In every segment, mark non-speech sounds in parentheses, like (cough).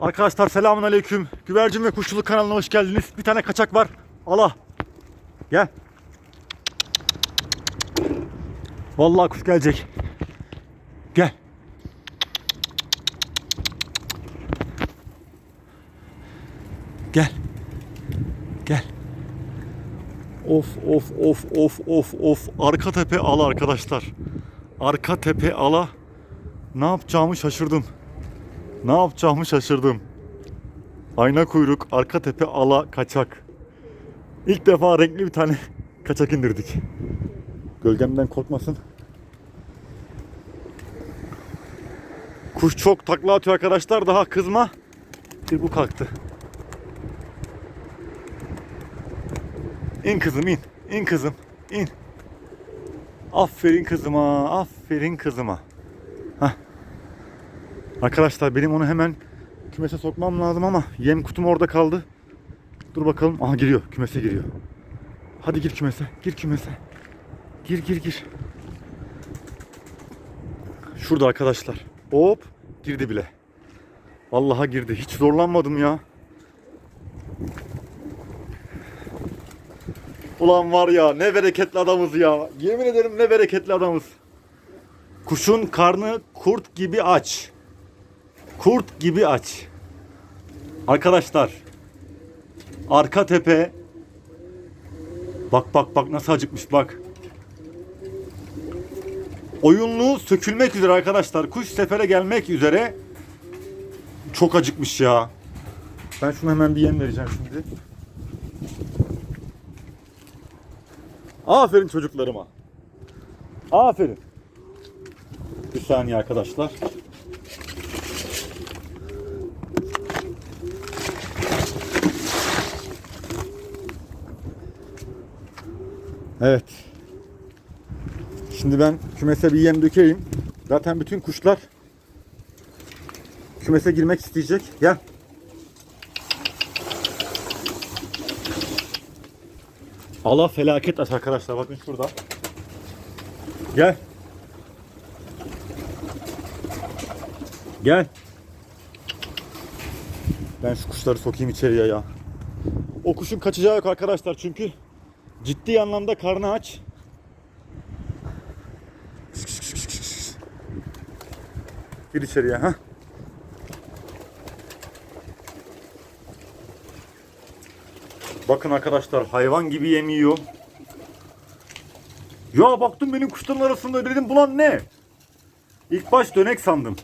Arkadaşlar selamun aleyküm. Güvercin ve Kuşçuluk kanalına hoş geldiniz. Bir tane kaçak var. Allah. Gel. Vallahi kuş gelecek. Gel. Gel. Gel. Of of of of of of. Arka tepe ala arkadaşlar. Arka tepe ala. Ne yapacağımı şaşırdım. Ne yapacağımı şaşırdım. Ayna kuyruk, arka tepe ala kaçak. İlk defa renkli bir tane (laughs) kaçak indirdik. Gölgemden korkmasın. Kuş çok takla atıyor arkadaşlar. Daha kızma. Bir bu kalktı. İn kızım in. İn kızım. in. Aferin kızıma. Aferin kızıma. Arkadaşlar benim onu hemen kümese sokmam lazım ama yem kutum orada kaldı. Dur bakalım. Aha giriyor. Kümese giriyor. Hadi gir kümese. Gir kümese. Gir gir gir. Şurada arkadaşlar. Hop girdi bile. Vallahi girdi. Hiç zorlanmadım ya. Ulan var ya ne bereketli adamız ya. Yemin ederim ne bereketli adamız. Kuşun karnı kurt gibi aç. Kurt gibi aç. Arkadaşlar. Arka tepe. Bak bak bak nasıl acıkmış bak. Oyunlu sökülmek üzere arkadaşlar. Kuş sefere gelmek üzere. Çok acıkmış ya. Ben şuna hemen bir yem vereceğim şimdi. Aferin çocuklarıma. Aferin. Bir saniye arkadaşlar. Evet. Şimdi ben kümese bir yem dökeyim. Zaten bütün kuşlar kümese girmek isteyecek. Gel. Allah felaket aç arkadaşlar. Bakın şurada. Gel. Gel. Ben şu kuşları sokayım içeriye ya. O kuşun kaçacağı yok arkadaşlar çünkü ciddi anlamda karnı aç. Gir içeriye ha. Bakın arkadaşlar hayvan gibi yem yiyor. Ya baktım benim kuşların arasında dedim bulan ne? İlk baş dönek sandım.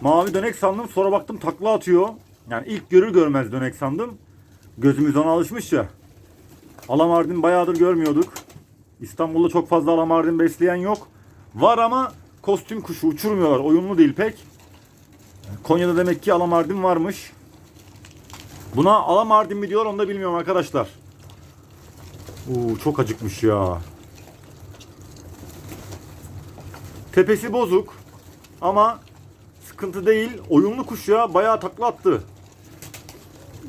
Mavi dönek sandım sonra baktım takla atıyor. Yani ilk görür görmez dönek sandım. Gözümüz ona alışmış ya. Alamardin bayağıdır görmüyorduk. İstanbul'da çok fazla alamardin besleyen yok. Var ama kostüm kuşu uçurmuyorlar. Oyunlu değil pek. Konya'da demek ki alamardin varmış. Buna alamardin mi diyor onu da bilmiyorum arkadaşlar. Oo, çok acıkmış ya. Tepesi bozuk. Ama sıkıntı değil. Oyunlu kuş ya. Bayağı takla attı.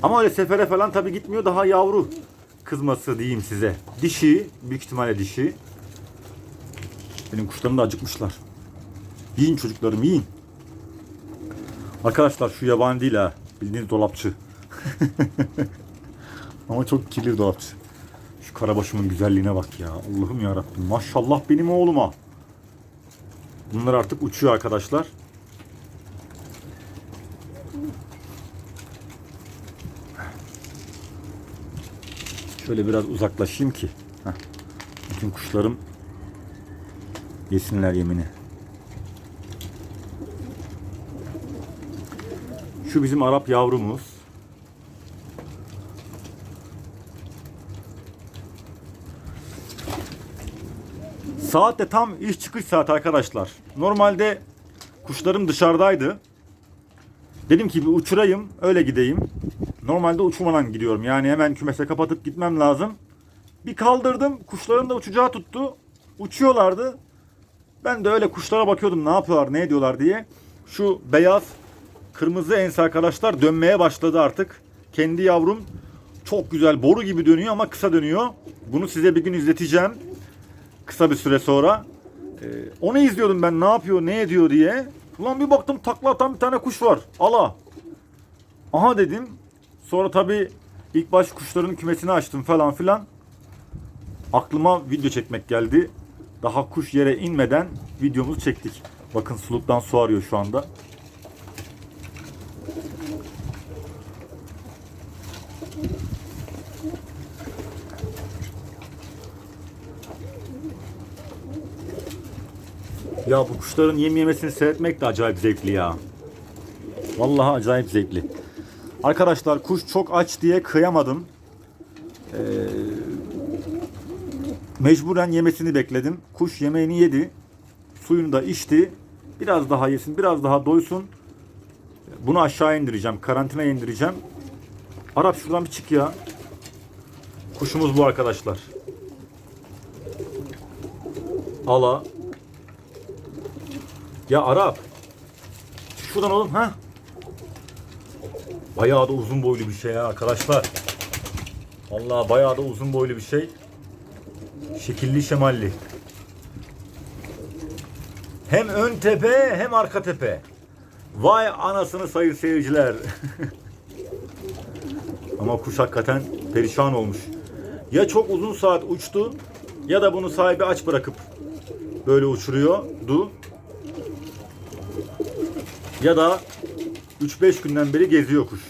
Ama öyle sefere falan tabi gitmiyor. Daha yavru kızması diyeyim size. Dişi. Büyük ihtimalle dişi. Benim kuşlarım da acıkmışlar. Yiyin çocuklarım yiyin. Arkadaşlar şu yabani değil ha. Bildiğiniz dolapçı. (laughs) Ama çok kirli dolapçı. Şu karabaşımın güzelliğine bak ya. Allah'ım ya Rabbim. Maşallah benim oğluma. Bunlar artık uçuyor arkadaşlar. Şöyle biraz uzaklaşayım ki. Heh. Bütün kuşlarım yesinler yemini. Şu bizim Arap yavrumuz. Saat de tam iş çıkış saati arkadaşlar. Normalde kuşlarım dışarıdaydı. Dedim ki bir uçurayım öyle gideyim. Normalde uçmadan gidiyorum. Yani hemen kümese kapatıp gitmem lazım. Bir kaldırdım. Kuşların da uçacağı tuttu. Uçuyorlardı. Ben de öyle kuşlara bakıyordum ne yapıyorlar, ne ediyorlar diye. Şu beyaz, kırmızı ense arkadaşlar dönmeye başladı artık. Kendi yavrum çok güzel boru gibi dönüyor ama kısa dönüyor. Bunu size bir gün izleteceğim. Kısa bir süre sonra. Ee, onu izliyordum ben ne yapıyor, ne ediyor diye. Ulan bir baktım takla atan bir tane kuş var. Ala. Aha dedim. Sonra tabii ilk baş kuşların kümesini açtım falan filan. Aklıma video çekmek geldi. Daha kuş yere inmeden videomuzu çektik. Bakın suluktan su arıyor şu anda. Ya bu kuşların yem yemesini seyretmek de acayip zevkli ya. Vallahi acayip zevkli. Arkadaşlar kuş çok aç diye kıyamadım. Ee, mecburen yemesini bekledim. Kuş yemeğini yedi. Suyunu da içti. Biraz daha yesin, biraz daha doysun. Bunu aşağı indireceğim. Karantinaya indireceğim. Arap şuradan bir çık ya. Kuşumuz bu arkadaşlar. Ala. Ya Arap. Şuradan oğlum ha. Bayağı da uzun boylu bir şey ya arkadaşlar. Vallahi bayağı da uzun boylu bir şey. Şekilli şemalli. Hem ön tepe hem arka tepe. Vay anasını sayın seyirciler. (laughs) Ama kuş hakikaten perişan olmuş. Ya çok uzun saat uçtu ya da bunu sahibi aç bırakıp böyle uçuruyordu. Ya da 3-5 günden beri geziyor kuş.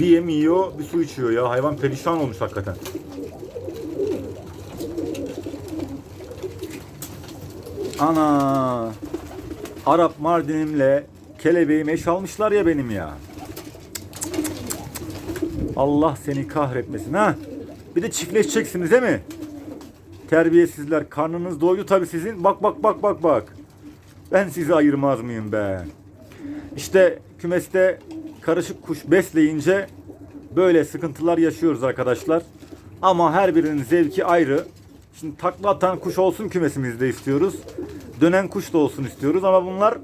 Bir yem yiyor, bir su içiyor ya. Hayvan perişan olmuş hakikaten. Ana! Arap Mardinimle kelebeğim eş almışlar ya benim ya. Allah seni kahretmesin ha. Bir de çiftleşeceksiniz değil mi? Terbiyesizler. Karnınız doydu tabii sizin. Bak bak bak bak bak. Ben sizi ayırmaz mıyım be? İşte kümeste karışık kuş besleyince böyle sıkıntılar yaşıyoruz arkadaşlar. Ama her birinin zevki ayrı. Şimdi takla atan kuş olsun kümesimizde istiyoruz. Dönen kuş da olsun istiyoruz ama bunlar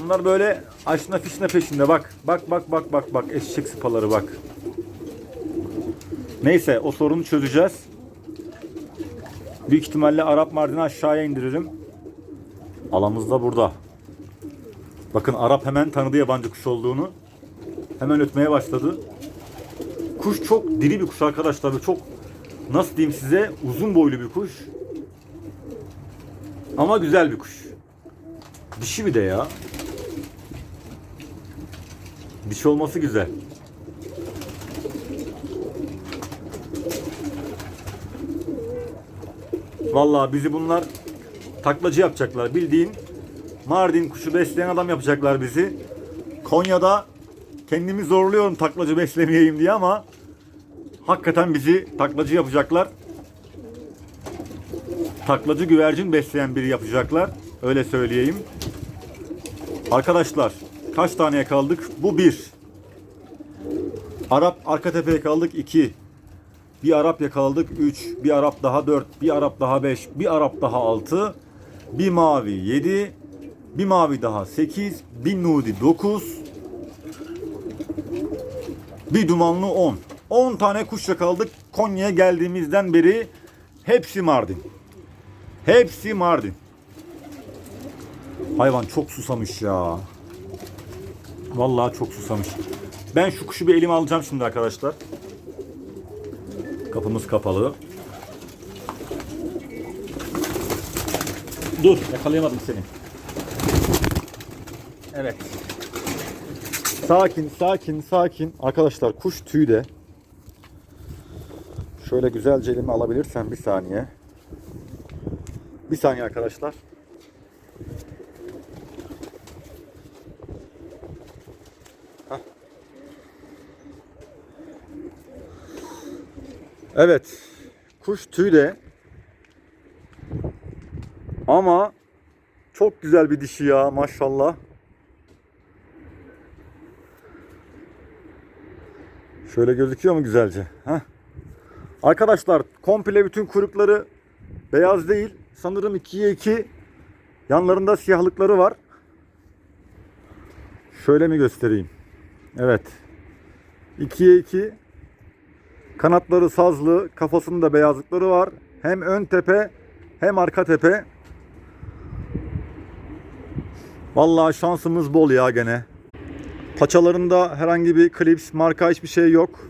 bunlar böyle aşna fişne peşinde bak. Bak bak bak bak bak eşek sıpaları bak. Neyse o sorunu çözeceğiz. Büyük ihtimalle Arap Mardin'i aşağıya indiririm. Alamız da burada. Bakın Arap hemen tanıdı yabancı kuş olduğunu. Hemen ötmeye başladı. Kuş çok diri bir kuş arkadaşlar. Böyle Çok nasıl diyeyim size uzun boylu bir kuş. Ama güzel bir kuş. Dişi bir de ya. Dişi olması güzel. Vallahi bizi bunlar taklacı yapacaklar. Bildiğin Mardin kuşu besleyen adam yapacaklar bizi. Konya'da kendimi zorluyorum taklacı beslemeyeyim diye ama hakikaten bizi taklacı yapacaklar. Taklacı güvercin besleyen biri yapacaklar. Öyle söyleyeyim. Arkadaşlar kaç tane yakaladık? Bu bir. Arap arka tepeye kaldık iki. Bir Arap yakaladık 3, bir Arap daha 4, bir Arap daha 5, bir Arap daha 6, bir mavi 7, bir mavi daha 8, bir nudi 9, bir dumanlı 10. 10 tane kuş yakaladık Konya'ya geldiğimizden beri hepsi Mardin. Hepsi Mardin. Hayvan çok susamış ya. Vallahi çok susamış. Ben şu kuşu bir elime alacağım şimdi arkadaşlar. Kapımız kapalı. Dur, yakalayamadım seni. Evet. Sakin, sakin, sakin. Arkadaşlar kuş tüyde. Şöyle güzelce elime alabilirsem bir saniye. Bir saniye arkadaşlar. Hah. Evet. Kuş tüyde. Ama çok güzel bir dişi ya maşallah. Şöyle gözüküyor mu güzelce? Heh. Arkadaşlar komple bütün kuyrukları beyaz değil. Sanırım 2'ye 2 yanlarında siyahlıkları var. Şöyle mi göstereyim? Evet. 2'ye 2 Kanatları sazlı, kafasında beyazlıkları var. Hem ön tepe hem arka tepe. Vallahi şansımız bol ya gene. Paçalarında herhangi bir klips, marka hiçbir şey yok.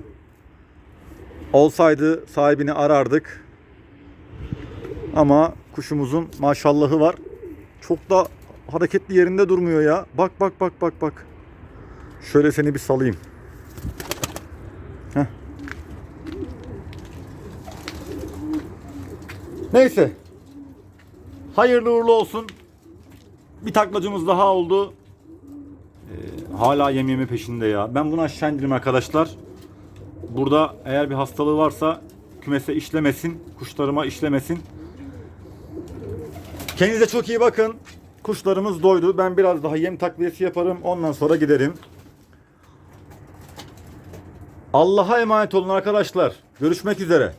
Olsaydı sahibini arardık. Ama kuşumuzun maşallahı var. Çok da hareketli yerinde durmuyor ya. Bak bak bak bak bak. Şöyle seni bir salayım. Heh. Neyse. Hayırlı uğurlu olsun. Bir taklacımız daha oldu. Ee, hala yem yeme peşinde ya. Ben bunu aşağı indireyim arkadaşlar. Burada eğer bir hastalığı varsa kümese işlemesin. Kuşlarıma işlemesin. Kendinize çok iyi bakın. Kuşlarımız doydu. Ben biraz daha yem takviyesi yaparım. Ondan sonra giderim. Allah'a emanet olun arkadaşlar. Görüşmek üzere.